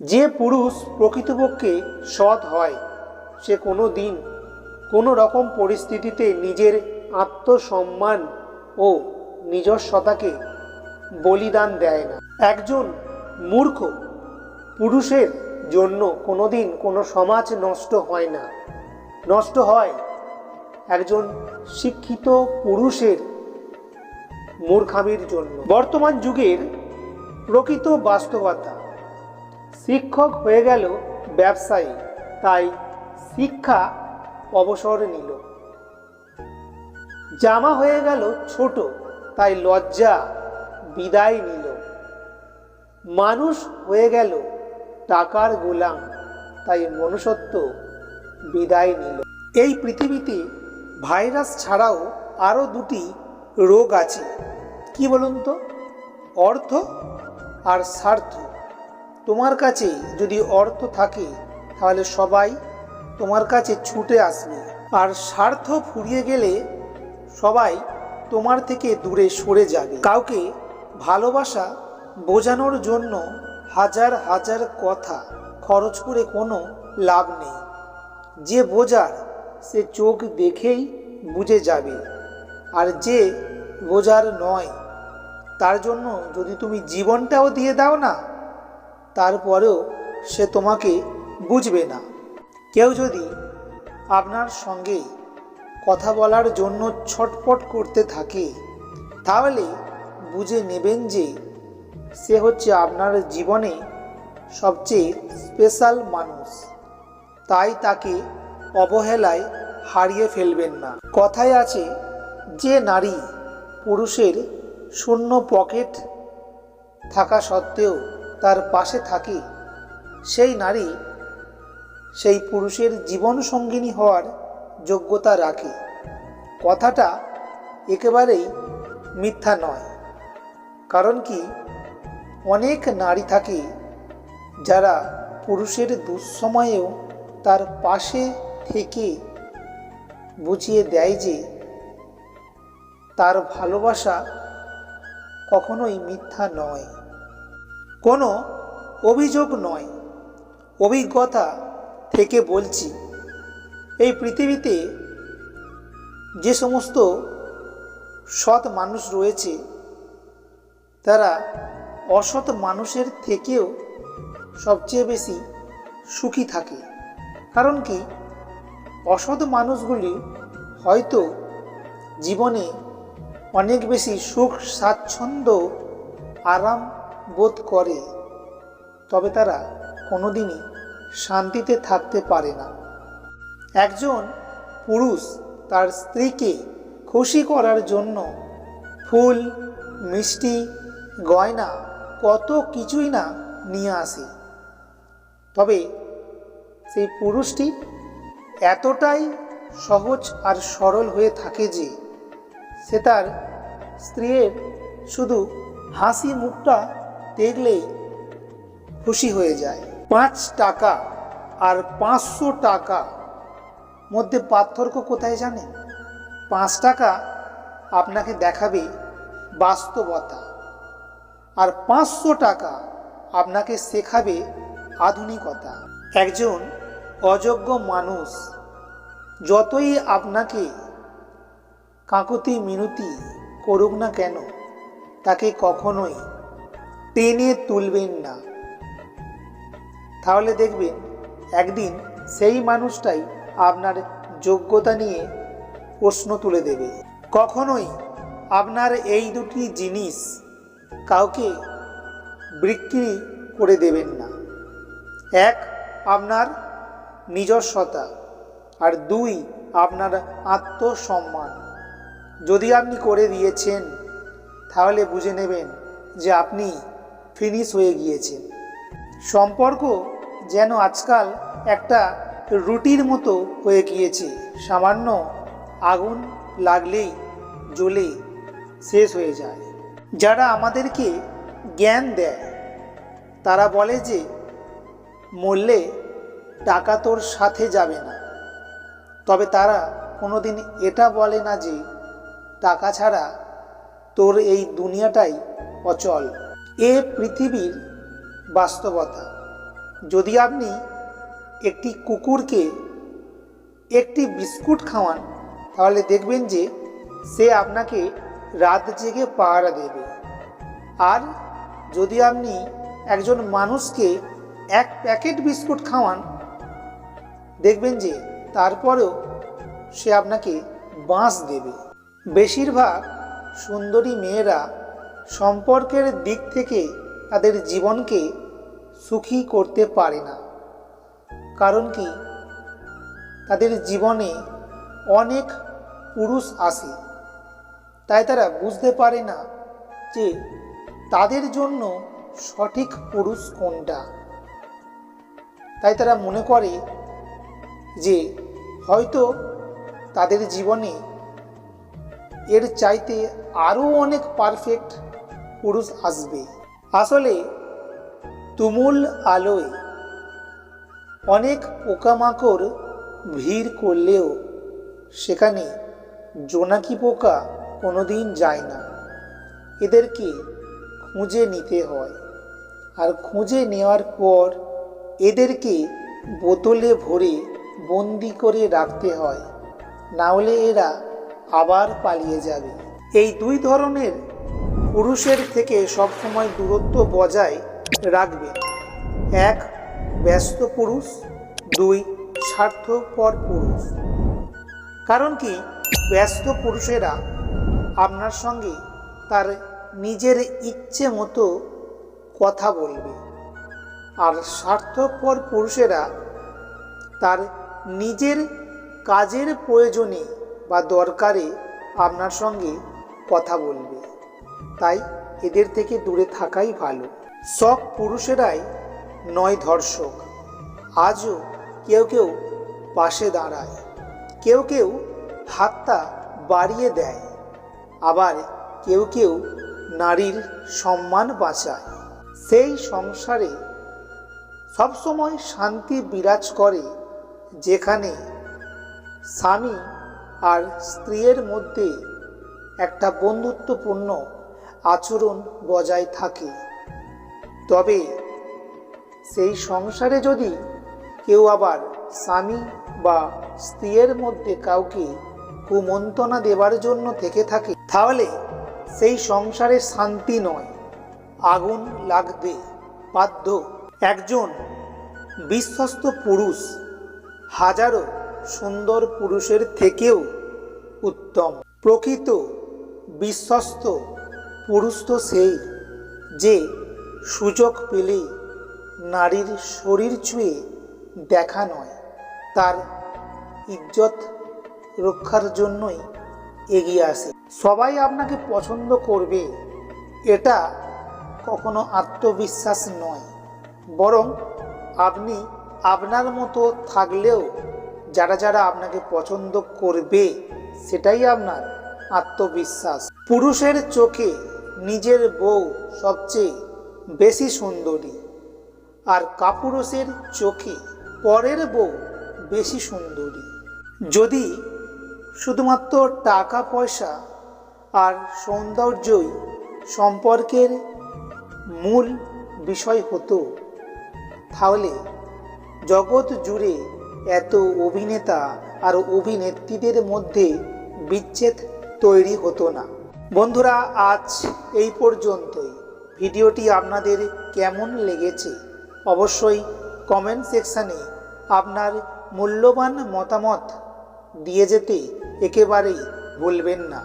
যে পুরুষ প্রকৃতপক্ষে সৎ হয়, সে কোনো দিন কোনো রকম পরিস্থিতিতে নিজের আত্মসম্মান ও নিজস্বতাকে বলিদান দেয় না। একজন মূর্খ পুরুষের জন্য কোনোদিন কোনো সমাজ নষ্ট হয় না। নষ্ট হয় একজন শিক্ষিত পুরুষের মূর্খামির জন্য। বর্তমান যুগের প্রকৃত বাস্তবতা শিক্ষক হয়ে গেল ব্যবসায়ী, তাই শিক্ষা অবসর নিল। জামা হয়ে গেল ছোট, তাই লজ্জা বিদায় নিল। মানুষ হয়ে গেল টাকার গোলাম, তাই মনুষ্যত্ব বিদায় নিল। এই পৃথিবীতে ভাইরাস ছাড়াও আরও দুটি রোগ আছে। কি বলুন তো? অর্থ আর স্বার্থ। তোমার কাছে যদি অর্থ থাকে, তাহলে সবাই তোমার কাছে ছুটে আসবে। আর স্বার্থ ফুরিয়ে গেলে সবাই তোমার থেকে দূরে সরে যাবে। কাউকে ভালোবাসা বোঝানোর জন্য হাজার হাজার কথা, খরচ করে কোনো লাভ নেই। যে বোঝার, সে চোখ দেখেই বুঝে যাবে। আর যে বোঝার নয়, তার জন্য যদি তুমি জীবনটাও দিয়ে দাও না তারপরেও সে তোমাকে বুঝবে না। কেউ যদি আপনার সঙ্গে কথা বলার জন্য ছটপট করতে থাকে, তাহলে বুঝে নেবেন যে সে হচ্ছে আপনার জীবনে সবচেয়ে স্পেশাল মানুষ। তাই তাকে অবহেলায় হারিয়ে ফেলবেন না। কথায় আছে, যে নারী পুরুষের শূন্য পকেট থাকা সত্ত্বেও তার পাশে থাকে, সেই নারী সেই পুরুষের জীবন সঙ্গিনী হওয়ার যোগ্যতা রাখে। কথাটা একেবারেই মিথ্যা নয়, কারণ কি অনেক নারী থাকে যারা পুরুষের দুঃসময়েও তার পাশে থেকে বুঝিয়ে দেয় যে তার ভালোবাসা কখনোই মিথ্যা নয়। কোনো অভিযোগ নয়। অভিজ্ঞতা থেকে বলছি, এই পৃথিবীতে যে সমস্ত সৎ মানুষ রয়েছে, তারা অসৎ মানুষের থেকেও সবচেয়ে বেশি সুখী থাকে। কারণ কি? অসৎ মানুষগুলি হয়তো জীবনে অনেক বেশি সুখ, স্বাচ্ছন্দ্য, আরাম বোধ করে, তবে তারা কোনোদিনই শান্তিতে থাকতে পারে না। একজন পুরুষ তার স্ত্রীকে খুশি করার জন্য ফুল, মিষ্টি, গয়না, কত কিছুই না নিয়ে আসে। তবে সেই পুরুষটি এতটাই সহজ আর সরল হয়ে থাকে যে সে তার স্ত্রীর শুধু হাসি মুখটা দেখলেই খুশি হয়ে যায়। পাঁচ টাকা আর পাঁচশো টাকা মধ্যে পার্থক্য কোথায় জানেন পাঁচ টাকা আপনাকে দেখাবে বাস্তবতা আর পাঁচশো টাকা আপনাকে শেখাবে আধুনিকতা। একজন অযোগ্য মানুষ যতই আপনাকে কাকুতি মিনতি করুক না কেন, তাকে কখনোই টেনে তুলবেন না। তাহলে দেখবেন, একদিন সেই মানুষটাই আপনার যোগ্যতা নিয়ে প্রশ্ন তুলে দেবে। কখনোই আপনার এই দুটি জিনিস কাউকে বিক্রি করে দেবেন না। এক, আপনার নিজস্বতা। আর দুই, আপনার আত্মসম্মান। যদি আপনি করে দিয়েছেন, তাহলে বুঝে নেবেন যে আপনি ফিনিশ হয়ে গিয়েছে। সম্পর্ক যেন আজকাল একটা রুটির মতো হয়ে গিয়েছে। সামান্য আগুন লাগলেই জ্বলে শেষ হয়ে যায়। যারা আমাদেরকে জ্ঞান দেয়, তারা বলে যে, মরলে টাকা তোর সাথে যাবে না। তবে তারা কোনোদিন এটা বলে না যে, টাকা ছাড়া তোর এই দুনিয়াটাই অচল। এ পৃথিবীর বাস্তবতা। যদি আপনি একটি কুকুরকে একটি বিস্কুট খাওয়ান, তাহলে দেখবেন যে সে আপনাকে রাত জেগে পাহারা দেবে। আর যদি আপনি একজন মানুষকে এক প্যাকেট বিস্কুট খাওয়ান, দেখবেন যে তারপরেও সে আপনাকে বাঁশ দেবে। বেশিরভাগ সুন্দরী মেয়েরা সম্পর্কের দিক থেকে তাদের জীবনকে সুখী করতে পারে না। কারণ কি? তাদের জীবনে অনেক পুরুষ আসে তাই তারা বুঝতে পারে না যে তাদের জন্য সঠিক পুরুষ কোনটা। তাই তারা মনে করে যে হয়তো তাদের জীবনে এর চাইতে আরও অনেক পারফেক্ট পুরুষ আসবে। আসলে তুমুল আলোয় অনেক পোকামাকড় ভিড় করলেও সেখানে জোনাকি পোকা কোনোদিন যায় না। এদেরকে খুঁজে নিতে হয়। আর খুঁজে নেওয়ার পর এদেরকে বোতলে ভরে বন্দি করে রাখতে হয়। না হলে এরা আবার পালিয়ে যাবে। এই দুই ধরনের পুরুষের থেকে সবসময় দূরত্ব বজায় রাখবেন এক, ব্যস্ত পুরুষ। দুই, স্বার্থপর পুরুষ। কারণ কি? ব্যস্ত পুরুষেরা আপনার সঙ্গে তার নিজের ইচ্ছে মতো কথা বলবে। আর স্বার্থপর পুরুষেরা তার নিজের কাজের প্রয়োজনে বা দরকারে আপনার সঙ্গে কথা বলবে। তাই এদের থেকে দূরে থাকাই ভালো। সব পুরুষেরাই নয় ধর্ষক। আজও কেউ কেউ পাশে দাঁড়ায়। কেউ কেউ হাতটা বাড়িয়ে দেয়। আবার কেউ কেউ নারীর সম্মান বাঁচায়। সেই সংসারে সবসময় শান্তি বিরাজ করে, যেখানে স্বামী আর স্ত্রীর মধ্যে একটা বন্ধুত্বপূর্ণ আচরণ বজায় থাকে। তবে সেই সংসারে যদি কেউ আবার স্বামী বা স্ত্রীর মধ্যে কাউকে কুমন্ত্রণা দেবার জন্য থেকে থাকে, তাহলে সেই সংসারে শান্তি নয়, আগুন লাগবে, বাধ্য। একজন বিশ্বস্ত পুরুষ হাজারো সুন্দর পুরুষের থেকেও উত্তম। প্রকৃত বিশ্বস্ত পুরুষ তো সেই যে সুযোগ পেলেই নারীর শরীর ছুঁয়ে দেখা নয়, তার ইজ্জত রক্ষার জন্যই এগিয়ে আসে। সবাই আপনাকে পছন্দ করবে, এটা কখনো আত্মবিশ্বাস নয়, বরং আপনি আপনার মতো থাকলেও যারা যারা আপনাকে পছন্দ করবে, সেটাই আপনার আত্মবিশ্বাস। পুরুষের চোখে নিজের বউ সবচেয়ে বেশি সুন্দরী। আর কাপুরুষের চোখে পরের বউ বেশি সুন্দরী। যদি শুধুমাত্র টাকা, পয়সা আর সৌন্দর্যই সম্পর্কের মূল বিষয় হতো, তাহলে জগৎ জুড়ে এত অভিনেতা আর অভিনেত্রীদের মধ্যে বিচ্ছেদ তৈরি হতো না। বন্ধুরা, আজ এই পর্যন্তই। ভিডিওটি আপনাদের কেমন লেগেছে? অবশ্যই কমেন্ট সেকশানে আপনার মূল্যবান মতামত দিয়ে যেতে একেবারেই ভুলবেন না।